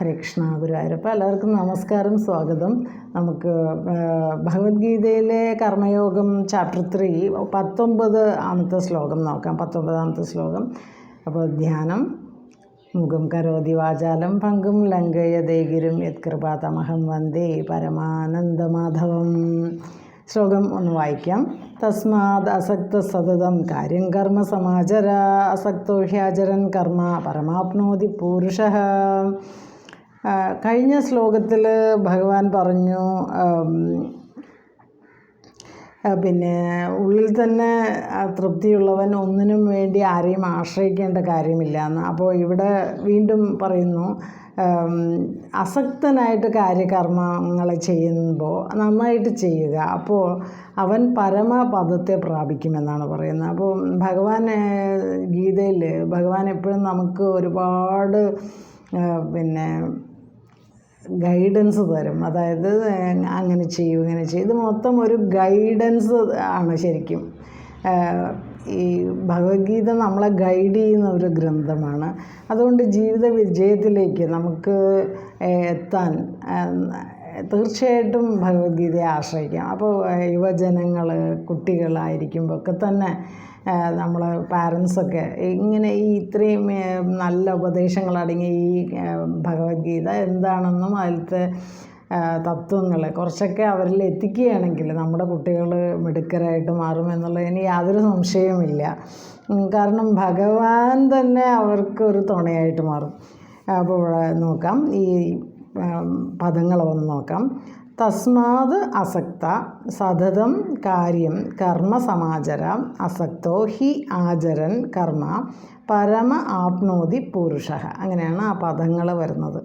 ഹരികൃഷ്ണ ഗുരുവായൂരപ്പ എല്ലാവർക്കും നമസ്കാരം സ്വാഗതം. നമുക്ക് ഭഗവത്ഗീതയിലെ കർമ്മയോഗം ചാപ്റ്റർ ത്രീ പത്തൊമ്പത് ആമത്തെ ശ്ലോകം നോക്കാം. പത്തൊമ്പതാമത്തെ ശ്ലോകം. അപ്പോൾ ധ്യാനം. മുഖം കരോതി വാചാലം പങ്കും ലങ്കയതേഗിരും യത്കൃപാതമഹം വന്ദേ പരമാനന്ദമാധവം. ശ്ലോകം ഒന്ന് വായിക്കാം. തസ്മാത് അസക്ത സതതം കാര്യം കർമ്മ സമാചര അസക്തോ ഹ്യാചരൻ കർമ്മ പരമാപ്നോതി പുരുഷ. കഴിഞ്ഞ ശ്ലോകത്തിൽ ഭഗവാൻ പറഞ്ഞു പിന്നെ ഉള്ളിൽ തന്നെ തൃപ്തിയുള്ളവൻ ഒന്നിനും വേണ്ടി ആരെയും ആശ്രയിക്കേണ്ട കാര്യമില്ല എന്ന് അപ്പോൾ ഇവിടെ വീണ്ടും പറയുന്നു അസക്തനായിട്ട് കാര്യകർമ്മങ്ങൾ ചെയ്യുമ്പോൾ നന്നായിട്ട് ചെയ്യുക. അപ്പോൾ അവൻ പരമപദത്തെ പ്രാപിക്കുമെന്നാണ് പറയുന്നത്. അപ്പോൾ ഭഗവാൻ ഗീതയിൽ ഭഗവാൻ എപ്പോഴും നമുക്ക് ഒരുപാട് പിന്നെ ഗൈഡൻസ് തരും. അതായത് അങ്ങനെ ചെയ്യൂ ഇങ്ങനെ ചെയ്യും. ഇത് മൊത്തം ഒരു ഗൈഡൻസ് ആണ് ശരിക്കും. ഈ ഭഗവത്ഗീത നമ്മളെ ഗൈഡ് ചെയ്യുന്ന ഒരു ഗ്രന്ഥമാണ്. അതുകൊണ്ട് ജീവിത വിജയത്തിലേക്ക് നമുക്ക് എത്താൻ തീർച്ചയായിട്ടും ഭഗവത്ഗീതയെ ആശ്രയിക്കാം. അപ്പോൾ യുവജനങ്ങൾ കുട്ടികളായിരിക്കുമ്പോൾ ഒക്കെ തന്നെ നമ്മൾ പാരൻസൊക്കെ ഇങ്ങനെ ഈ ഇത്രയും നല്ല ഉപദേശങ്ങൾ അടങ്ങിയ ഈ ഭഗവത്ഗീത എന്താണെന്നും അതിലത്തെ തത്വങ്ങൾ കുറച്ചൊക്കെ അവരിൽ എത്തിക്കുകയാണെങ്കിൽ നമ്മുടെ കുട്ടികൾ മിടുക്കരായിട്ട് മാറും എന്നുള്ളതിന് യാതൊരു സംശയവുമില്ല. കാരണം ഭഗവാൻ തന്നെ അവർക്കൊരു തുണയായിട്ട് മാറും. അപ്പോൾ നോക്കാം. ഈ പദങ്ങൾ ഒന്ന് നോക്കാം. തസ്മാത് അസക്ത സതതം കാര്യം കർമ്മ സമാചര അസക്തോ ഹി ആചരൻ കർമ്മ പരമ ആപ്നോതി പുരുഷ. അങ്ങനെയാണ് ആ പദങ്ങൾ വരുന്നത്.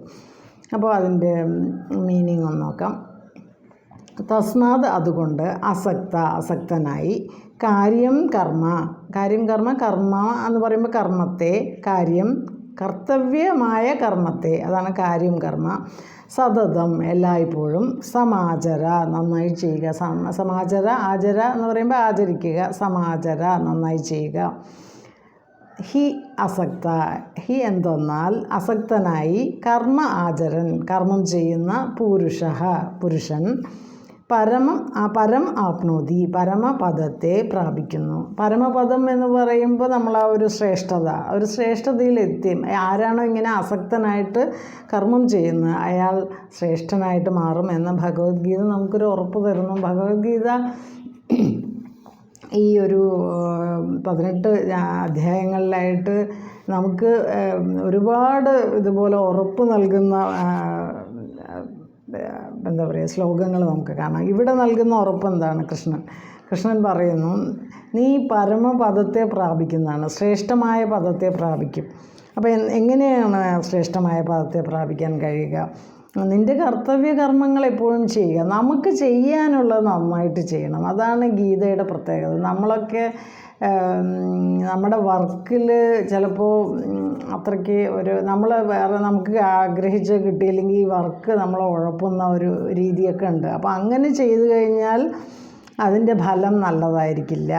അപ്പോൾ അതിന്റെ മീനിങ് ഒന്ന് നോക്കാം. തസ്മാത് അതുകൊണ്ട് അസക്ത അസക്തനായി കാര്യം കർമ്മ. കാര്യം കർമ്മ കർമ്മ എന്ന് പറയുമ്പോൾ കർമ്മത്തെ കാര്യം കർത്തവ്യമായ കർമ്മത്തെ അതാണ് കാര്യം കർമ്മ. സതതം എല്ലായ്പ്പോഴും. സമാചര നന്നായി ചെയ്യുക. സമ സമാചര ആചര എന്ന് പറയുമ്പോൾ ആചരിക്കുക. സമാചര നന്നായി ചെയ്യുക. ഹി അസക്ത. ഹി എന്തെന്നാൽ അസക്തനായി കർമ്മ ആചരൻ കർമ്മം ചെയ്യുന്ന പുരുഷ പുരുഷൻ. പരമം പരം ആപ്നോതി പരമപദത്തെ പ്രാപിക്കുന്നു. പരമപദം എന്ന് പറയുമ്പോൾ നമ്മൾ ആ ഒരു ശ്രേഷ്ഠത ഒരു ശ്രേഷ്ഠതയിലെത്തി. ആരാണോ ഇങ്ങനെ ആസക്തനായിട്ട് കർമ്മം ചെയ്യുന്നത് അയാൾ ശ്രേഷ്ഠനായിട്ട് മാറും എന്ന ഭഗവത്ഗീത നമുക്കൊരു ഉറപ്പ് തരുന്നു. ഭഗവത്ഗീത ഈ ഒരു പതിനെട്ട് അധ്യായങ്ങളിലായിട്ട് നമുക്ക് ഒരുപാട് ഇതുപോലെ ഉറപ്പ് നൽകുന്ന എന്താ പറയുക ശ്ലോകങ്ങൾ നമുക്ക് കാണാം. ഇവിടെ നൽകുന്ന ഉറപ്പ് എന്താണ് കൃഷ്ണൻ? കൃഷ്ണൻ പറയുന്നു നീ പരമപദത്തെ പ്രാപിക്കുന്നതാണ് ശ്രേഷ്ഠമായ പദത്തെ പ്രാപിക്കും. അപ്പോൾ എങ്ങനെയാണ് ശ്രേഷ്ഠമായ പദത്തെ പ്രാപിക്കാൻ കഴിയുക? നിന്റെ കർത്തവ്യ കർമ്മങ്ങൾ എപ്പോഴും ചെയ്യുക. നമുക്ക് ചെയ്യാനുള്ളത് നന്നായിട്ട് ചെയ്യണം. അതാണ് ഗീതയുടെ പ്രത്യേകത. നമ്മളൊക്കെ നമ്മുടെ വർക്കിൽ ചിലപ്പോൾ അത്രയ്ക്ക് ഒരു നമ്മൾ വേറെ നമുക്ക് ആഗ്രഹിച്ച് കിട്ടിയില്ലെങ്കിൽ ഈ വർക്ക് നമ്മളെ ഉഴപ്പുന്ന ഒരു രീതിയൊക്കെ ഉണ്ട്. അപ്പോൾ അങ്ങനെ ചെയ്തു കഴിഞ്ഞാൽ അതിന്റെ ഫലം നല്ലതായിരിക്കില്ല.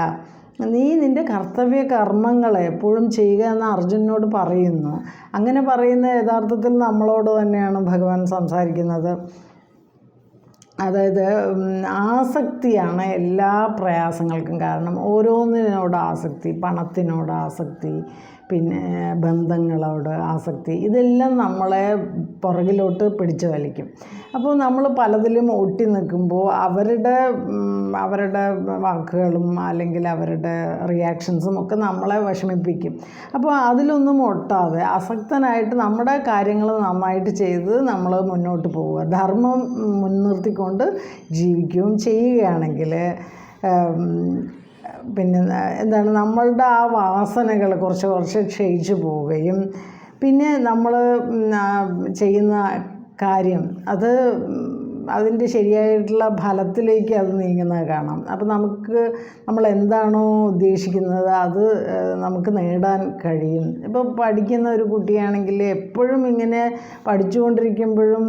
നീ നിന്റെ കർത്തവ്യ കർമ്മങ്ങൾ എപ്പോഴും ചെയ്യുക എന്ന് അർജുനോട് പറയുന്നു. അങ്ങനെ പറയുന്ന യഥാർത്ഥത്തിൽ നമ്മളോട് തന്നെയാണ് ഭഗവാൻ സംസാരിക്കുന്നത്. അതായത് ആസക്തിയാണ് എല്ലാ പ്രയാസങ്ങൾക്കും കാരണം ഓരോന്നിനോട് ആസക്തി പണത്തിനോട് ആസക്തി പിന്നെ ബന്ധങ്ങളോട് ആസക്തി ഇതെല്ലാം നമ്മളെ പുറകിലോട്ട് പിടിച്ചു വലിക്കും. അപ്പോൾ നമ്മൾ പലതിലും ഒട്ടി നിൽക്കുമ്പോൾ അവരുടെ അവരുടെ വാക്കുകളും അല്ലെങ്കിൽ അവരുടെ റിയാക്ഷൻസും ഒക്കെ നമ്മളെ വിഷമിപ്പിക്കും. അപ്പോൾ അതിലൊന്നും ഒട്ടാതെ അസക്തനായിട്ട് നമ്മുടെ കാര്യങ്ങൾ നന്നായിട്ട് ചെയ്ത് നമ്മൾ മുന്നോട്ട് പോവുക. ധർമ്മം മുൻനിർത്തിക്കൊണ്ട് ജീവിക്കുകയും ചെയ്യുകയാണെങ്കിൽ പിന്നെ എന്താണ് നമ്മളുടെ ആ വാസനകൾ കുറച്ച് കുറച്ച് ക്ഷയിച്ചു പോവുകയും പിന്നെ നമ്മൾ ചെയ്യുന്ന കാര്യം അത് അതിന്റെ ശരിയായിട്ടുള്ള ഫലത്തിലേക്ക് അത് നീങ്ങുന്നത് കാണാം. അപ്പോൾ നമുക്ക് നമ്മൾ എന്താണോ ഉദ്ദേശിക്കുന്നത് അത് നമുക്ക് നേടാൻ കഴിയും. ഇപ്പോൾ പഠിക്കുന്ന ഒരു കുട്ടിയാണെങ്കിൽ എപ്പോഴും ഇങ്ങനെ പഠിച്ചുകൊണ്ടിരിക്കുമ്പോഴും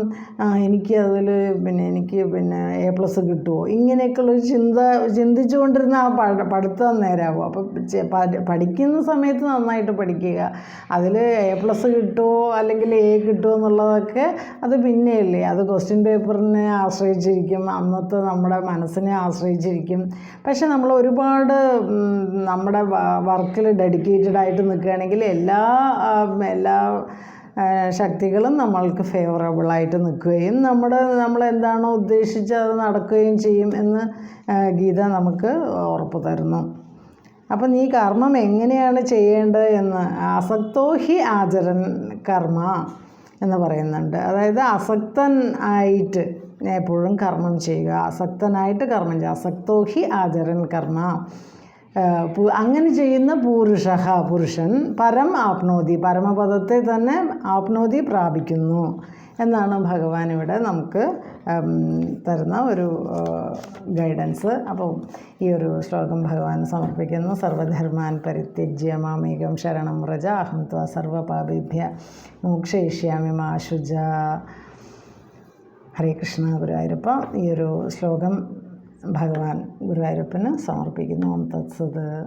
എനിക്ക് അതിൽ പിന്നെ എനിക്ക് പിന്നെ എ പ്ലസ് കിട്ടുമോ ഇങ്ങനെയൊക്കെയുള്ളൊരു ചിന്ത ചിന്തിച്ചുകൊണ്ടിരുന്ന ആ പഠ പഠിത്തം നേരാവും അപ്പോൾ പഠിക്കുന്ന സമയത്ത് നന്നായിട്ട് പഠിക്കുക. അതിൽ എ പ്ലസ് കിട്ടുമോ അല്ലെങ്കിൽ എ കിട്ടുമോ എന്നുള്ളതൊക്കെ അത് പിന്നെയല്ലേ? അത് ക്വസ്റ്റ്യൻ പേപ്പറിനെ ആശ്രയിച്ചിരിക്കും അന്നത്തെ നമ്മുടെ മനസ്സിനെ ആശ്രയിച്ചിരിക്കും. പക്ഷെ നമ്മൾ ഒരുപാട് നമ്മുടെ വർക്കിൽ ഡെഡിക്കേറ്റഡ് ആയിട്ട് നിൽക്കുകയാണെങ്കിൽ എല്ലാ എല്ലാ ശക്തികളും നമ്മൾക്ക് ഫേവറബിളായിട്ട് നിൽക്കുകയും നമ്മുടെ നമ്മൾ എന്താണോ ഉദ്ദേശിച്ചത് അത് നടക്കുകയും ചെയ്യും എന്ന് ഗീത നമുക്ക് ഉറപ്പ് തരുന്നു. അപ്പം നീ കർമ്മം എങ്ങനെയാണ് ചെയ്യേണ്ടത് എന്ന് ആസക്തോ ഹി ആചരൻ കർമ്മ എന്ന് പറയുന്നുണ്ട്. അതായത് അസക്തൻ ആയിട്ട് എപ്പോഴും കർമ്മം ചെയ്യുക. അസക്തനായിട്ട് കർമ്മം ചെയ്യുക. അസക്തോഹി ആചരൻ കർമ്മ. അങ്ങനെ ചെയ്യുന്ന പുരുഷ പുരുഷൻ പരം ആപ്നോതി പരമപദത്തെ തന്നെ ആപ്നോതി പ്രാപിക്കുന്നു എന്നാണ് ഭഗവാൻ ഇവിടെ നമുക്ക് തരുന്ന ഒരു ഗൈഡൻസ്. അപ്പോൾ ഈ ഒരു ശ്ലോകം ഭഗവാൻ സമർപ്പിക്കുന്നു. സർവധർമാൻ പരിത്യജ്യ മാമേകം ശരണം വ്രജ അഹം ത്വ സർവപാപിഭ്യ മോക്ഷയിഷ്യാമി മാ ശുച ഹരേ കൃഷ്ണ ഗുരുവായൂരപ്പ. ഈ ഒരു ശ്ലോകം ഭഗവാൻ ഗുരുവായൂരപ്പന് സമർപ്പിക്കുന്നു. ഓം തത്സത്.